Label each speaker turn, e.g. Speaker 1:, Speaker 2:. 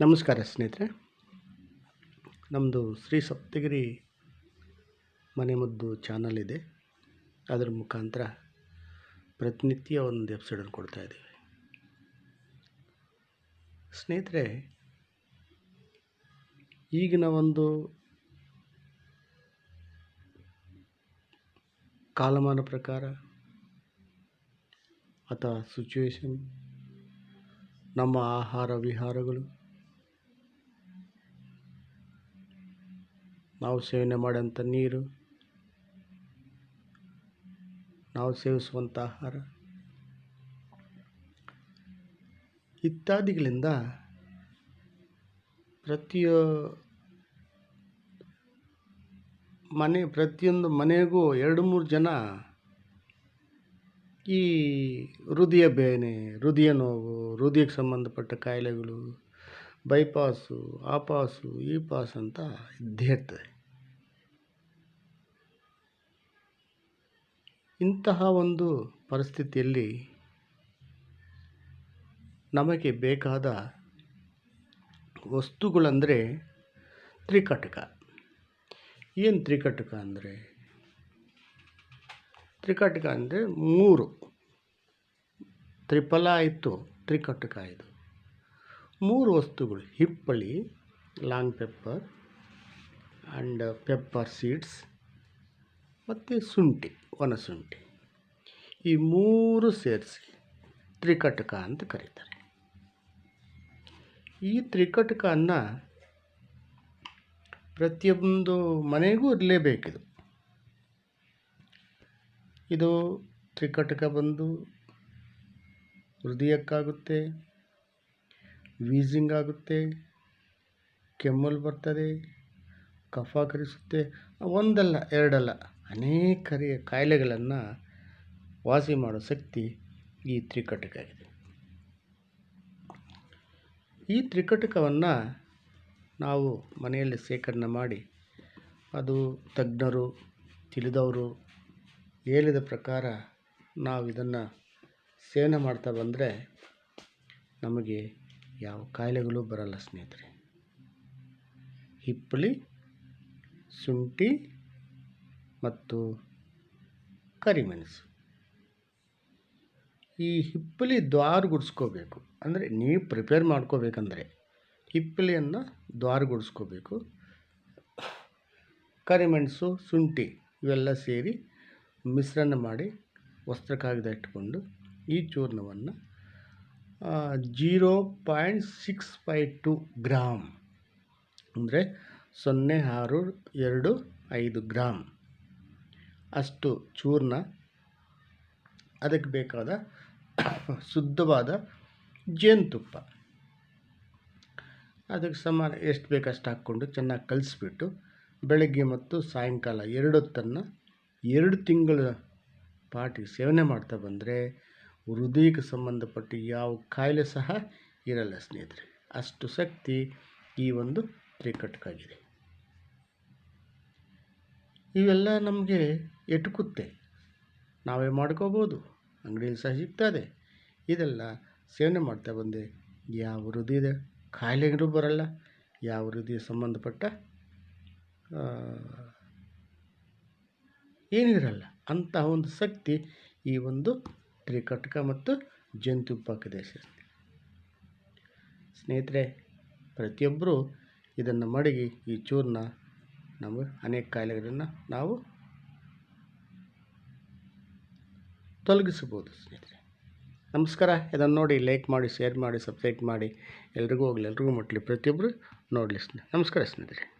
Speaker 1: ನಮಸ್ಕಾರ ಸ್ನೇಹಿತರೆ. ನಮ್ಮದು ಶ್ರೀ ಸಪ್ತಗಿರಿ ಮನೆಮದ್ದು ಚಾನಲ್ ಇದೆ. ಅದರ ಮುಖಾಂತರ ಪ್ರತಿನಿತ್ಯ ಒಂದು ಎಪಿಸೋಡನ್ನು ಕೊಡ್ತಾ ಇದ್ದೀವಿ. ಸ್ನೇಹಿತರೆ, ಈಗಿನ ಒಂದು ಕಾಲಮಾನ ಪ್ರಕಾರ ಅಥವಾ ಸಿಚುವೇಶನ್ ನಮ್ಮ ಆಹಾರ ವಿಹಾರಗಳು ನಾವು ಸೇವನೆ ಮಾಡೋಂಥ ನೀರು, ನಾವು ಸೇವಿಸುವಂಥ ಆಹಾರ. ಇತ್ಯಾದಿಗಳಿಂದ ಪ್ರತಿಯೊ ಮನೆ, ಪ್ರತಿಯೊಂದು ಮನೆಗೂ ಎರಡು ಮೂರು ಜನ ಈ ಹೃದಯ ಬೇನೆ, ಹೃದಯ ನೋವು, ಹೃದಯಕ್ಕೆ ಸಂಬಂಧಪಟ್ಟ ಕಾಯಿಲೆಗಳು ಬೈಪಾಸು ಆ ಪಾಸು ಈ ಪಾಸ್ ಅಂತ ಇದ್ದೇ ಇರ್ತದೆ. ಇಂತಹ ಒಂದು ಪರಿಸ್ಥಿತಿಯಲ್ಲಿ ನಮಗೆ ಬೇಕಾದ ವಸ್ತುಗಳಂದರೆ ತ್ರಿಕಟಕ. ಏನು ತ್ರಿಕಟಕ ಅಂದರೆ? ತ್ರಿಕಟಕ ಅಂದರೆ ಮೂರು. ತ್ರಿಫಲ ಆಯಿತು, ತ್ರಿಕಟಕ ಇದು. ಮೂರು ವಸ್ತುಗಳು, ಹಿಪ್ಪಳಿ, long pepper and pepper seeds ಮತ್ತು ಶುಂಠಿ ಒಣಶುಂಠಿ ಈ ಮೂರು ಸೇರಿಸಿ ತ್ರಿಕಟಕ ಅಂತ ಕರೀತಾರೆ. ಈ ತ್ರಿಕಟಕನ್ನು ಪ್ರತಿಯೊಂದು ಮನೆಗೂ ಇರಲೇಬೇಕಿದು. ಇದು ತ್ರಿಕಟಕ ಬಂದು ಹೃದಯಕ್ಕಾಗುತ್ತೆ ವೀಸಿಂಗ್ ಆಗುತ್ತೆ, ಕೆಮ್ಮಲು ಬರ್ತದೆ, ಕಫ ಕರಿಸುತ್ತೆ ಒಂದಲ್ಲ, ಎರಡಲ್ಲ, ಅನೇಕ ಕಾಯಿಲೆಗಳನ್ನು ವಾಸಿ ಮಾಡೋ ಶಕ್ತಿ ಈ ತ್ರಿಕಟಕ ಇದೆ ಈ ತ್ರಿಕಟಕವನ್ನು ನಾವು ಮನೆಯಲ್ಲಿ ಶೇಖರಣೆ ಮಾಡಿ, ಅದು ತಜ್ಞರು, ತಿಳಿದವರು ಹೇಳಿದ ಪ್ರಕಾರ ನಾವು ಇದನ್ನು ಸೇವನೆ ಮಾಡ್ತಾ ಬಂದರೆ ನಮಗೆ ಯಾವ ಕಾಯಿಲೆಗಳು ಬರಲ್ಲ ಸ್ನೇಹಿತರೆ. ಹಿಪ್ಪಳಿ ಶುಂಠಿ ಮತ್ತು ಕರಿಮೆಣಸು. ಈ ಹಿಪ್ಪಲಿ ದ್ವಾರಗುಡಿಸ್ಕೋಬೇಕು ಅಂದರೆ ನೀವು ಪ್ರಿಪೇರ್ ಮಾಡ್ಕೋಬೇಕಂದ್ರೆ ಹಿಪ್ಪಲಿಯನ್ನು ದ್ವಾರಗುಡಿಸ್ಕೋಬೇಕು ಕರಿಮೆಣಸು, ಶುಂಠಿ ಇವೆಲ್ಲ ಸೇರಿ ಮಿಶ್ರಣ ಮಾಡಿ ವಸ್ತ್ರ ಕಾಗದ ಇಟ್ಕೊಂಡು ಈ ಚೂರ್ಣವನ್ನು zero point six five two gram ಅಂದರೆ ಸೊನ್ನೆ ಆರು ಎರಡು ಐದು ಗ್ರಾಮ್. ಅಷ್ಟು ಚೂರ್ಣ. ಅದಕ್ಕೆ ಬೇಕಾದ ಶುದ್ಧವಾದ ಜೇನುತುಪ್ಪ. ಅದಕ್ಕೆ ಸಮಾನ ಎಷ್ಟು ಬೇಕಷ್ಟು ಹಾಕ್ಕೊಂಡು ಚೆನ್ನಾಗಿ ಕಲಿಸ್ಬಿಟ್ಟು ಬೆಳಗ್ಗೆ ಮತ್ತು ಸಾಯಂಕಾಲ ಎರಡೊತ್ತನ್ನು ಎರಡು ತಿಂಗಳ ಪಾಟಿ ಸೇವನೆ ಮಾಡ್ತಾ ಬಂದರೆ ಹೃದಯಕ್ಕೆ ಸಂಬಂಧಪಟ್ಟ ಯಾವ ಕಾಯಿಲೆ ಸಹ ಇರಲ್ಲ ಸ್ನೇಹಿತರೆ. ಅಷ್ಟು ಶಕ್ತಿ ಈ ಒಂದು ತ್ರಿಕಟ್ಕಾಗಿದೆ. ಇವೆಲ್ಲ ನಮಗೆ ಎಟುಕುತ್ತೆ. ನಾವೇ ಮಾಡ್ಕೋಬೋದು. ಅಂಗಡಿಯಲ್ಲಿ ಸಹ ಸಿಗ್ತದೆ. ಇದೆಲ್ಲ ಸೇವನೆ ಮಾಡ್ತಾ ಬಂದೆ. ಯಾವ ಹೃದಯದ ಕಾಯಿಲೆಗಳು ಬರಲ್ಲ. ಯಾವ ಹೃದಯ ಸಂಬಂಧಪಟ್ಟ ಏನಿರಲ್ಲ. ಅಂತಹ ಒಂದು ಶಕ್ತಿ ಈ ಒಂದು ತ್ರಿಕಟಕ ಮತ್ತು ಜೇನುತುಪ್ಪಕ್ಕಿದೆ ಸ್ನೇಹಿತರೆ, ಪ್ರತಿಯೊಬ್ಬರೂ ಇದನ್ನು ಮಡಗಿ ಈ ಚೂರನ್ನ ನಮಗೆ ಅನೇಕ ಕಾಯಿಲೆಗಳನ್ನು ನಾವು ತೊಲಗಿಸ್ಬೋದು ಸ್ನೇಹಿತರೆ. ನಮಸ್ಕಾರ. ಇದನ್ನು ನೋಡಿ ಲೈಕ್ ಮಾಡಿ ಶೇರ್ ಮಾಡಿ ಸಬ್ಸ್ಕ್ರೈಬ್ ಮಾಡಿ. ಎಲ್ರಿಗೂ ಹೋಗಲಿ, ಎಲ್ರಿಗೂ ಮುಟ್ಟಲಿ ಪ್ರತಿಯೊಬ್ಬರು ನೋಡಲಿ ಸ್ನೇಹಿತರೆ ನಮಸ್ಕಾರ ಸ್ನೇಹಿತರೆ.